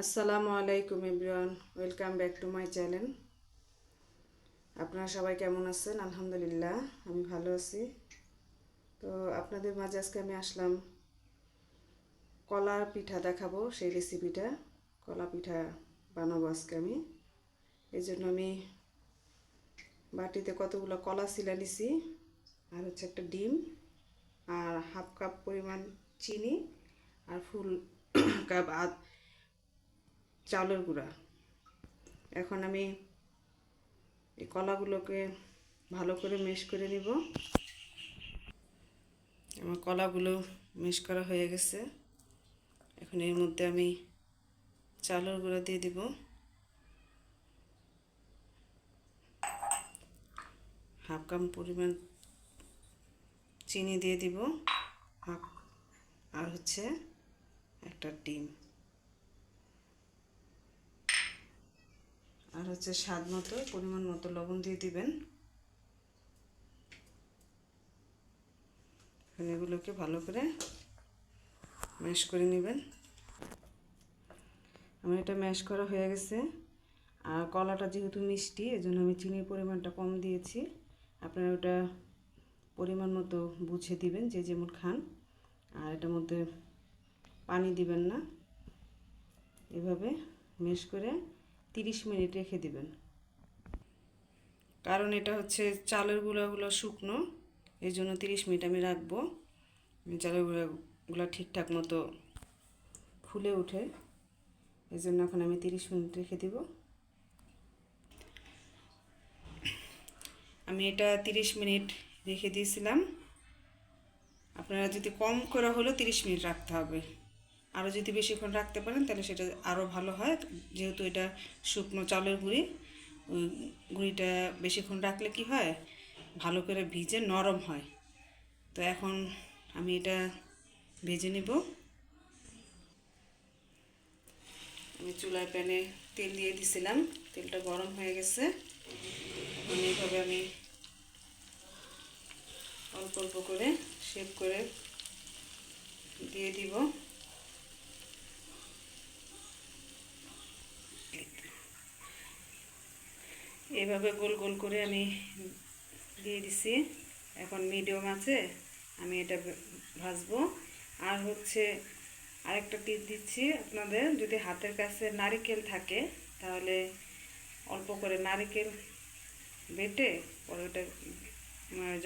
আসসালামু আলাইকুম everyone, welcome back to my channel. আপনারা সবাই কেমন আছেন? আলহামদুলিল্লাহ, আমি ভালো আছি। তো আপনাদের মাঝে আজকে আমি আসলাম, কলার পিঠা দেখাবো, সেই রেসিপিটা কলা পিঠা বানাবো আজকে আমি। এই জন্য আমি বাটিতে কতগুলো কলা সিলা নিছি, আর হচ্ছে একটা ডিম, আর হাফ কাপ পরিমাণ চিনি, আর ফুল কাপ চাউলের গুঁড়া। এখন আমি এই কলাগুলোকে ভালো করে মেশ করে নিব। আমার কলাগুলো মেশ করা হয়ে গেছে। এখন এর মধ্যে আমি চালের গুঁড়া দিয়ে দিব। হাফ কাপ পরিমাণ চিনি দিয়ে দিব। হাফ আর হচ্ছে একটা ডিম। আর হচ্ছে স্বাদ মতো, পরিমাণ মতো লবণ দিয়ে দিবেন। এগুলোকে ভালো করে ম্যাশ করে নেবেন। আমার এটা ম্যাশ করা হয়ে গেছে। আর কলাটা যেহেতু মিষ্টি, এজন্য আমি চিনির পরিমাণটা কম দিয়েছি। আপনারা ওটা পরিমাণ মতো বুঝে দিবেন যে যেমন খান। আর এটার মধ্যে পানি দিবেন না। এভাবে মেশ করে তিরিশ মিনিট রেখে দিবেন। কারণ এটা হচ্ছে চালের গুঁড়াগুলো শুকনো এই জন্য তিরিশ মিনিট আমি রাখব। চালের গুঁড়াগুলো ঠিকঠাক মতো ফুলে ওঠে এই জন্য এখন আমি তিরিশ মিনিট রেখে দিব। আমি এটা তিরিশ মিনিট রেখে দিয়েছিলাম। আপনারা যদি কম করা হলেও তিরিশ মিনিট রাখতে হবে। আরও যদি বেশিক্ষণ রাখতে পারেন, তাহলে সেটা আরও ভালো হয়। যেহেতু এটা শুকনো চালের গুঁড়ি, ওই গুঁড়িটা বেশিক্ষণ রাখলে কি হয়? ভালো করে ভিজে নরম হয়। তো এখন আমি এটা ভেজে নেব। আমি চুলার প্যানে তেল দিয়ে দিছিলাম, তেলটা গরম হয়ে গেছে। এইভাবে আমি অল্প অল্প করে শেপ করে দিয়ে দিব। এভাবে গোল গোল করে আমি দিয়ে দিছি। এখন মিডিয়াম আছে, আমি এটা ভাজবো। আর হচ্ছে আরেকটা টিপ দিচ্ছি আপনাদের, যদি হাতের কাছে নারিকেল থাকে, তাহলে অল্প করে নারিকেল বেটে পরে ওটা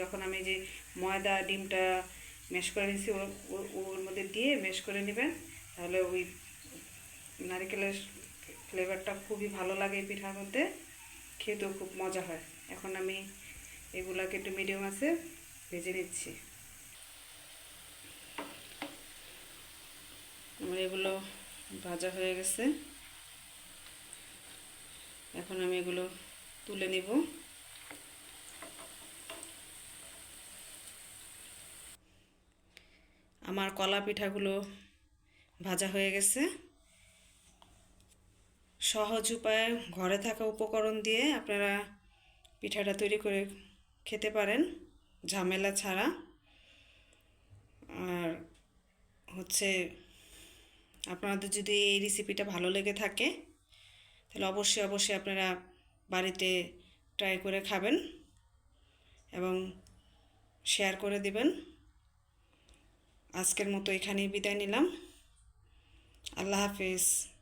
যখন আমি যে ময়দা, ডিমটা মেশ করে নিয়েছি ওর মধ্যে দিয়ে মেশ করে নেবেন, তাহলে ওই নারিকেলের ফ্লেভারটা খুবই ভালো লাগে পিঠার মধ্যে। খেতেও খুব মজা হয়। এখন আমি এগুলাকে একটু মিডিয়াম আছে, ভেজে নিচ্ছি। আমার এগুলো ভাজা হয়ে গেছে। এখন আমি এগুলো তুলে নিব। আমার কলা পিঠাগুলো ভাজা হয়ে গেছে। সহজ উপায়ে ঘরে থাকা উপকরণ দিয়ে আপনারা পিঠাটা তৈরি করে খেতে পারেন, ঝামেলা ছাড়া। আর হচ্ছে আপনাদের যদি এই রেসিপিটা ভালো লেগে থাকে, তাহলে অবশ্যই অবশ্যই আপনারা বাড়িতে ট্রাই করে খাবেন এবং শেয়ার করে দিবেন। আজকের মতো এখানেই বিদায় নিলাম। আল্লাহ হাফিজ।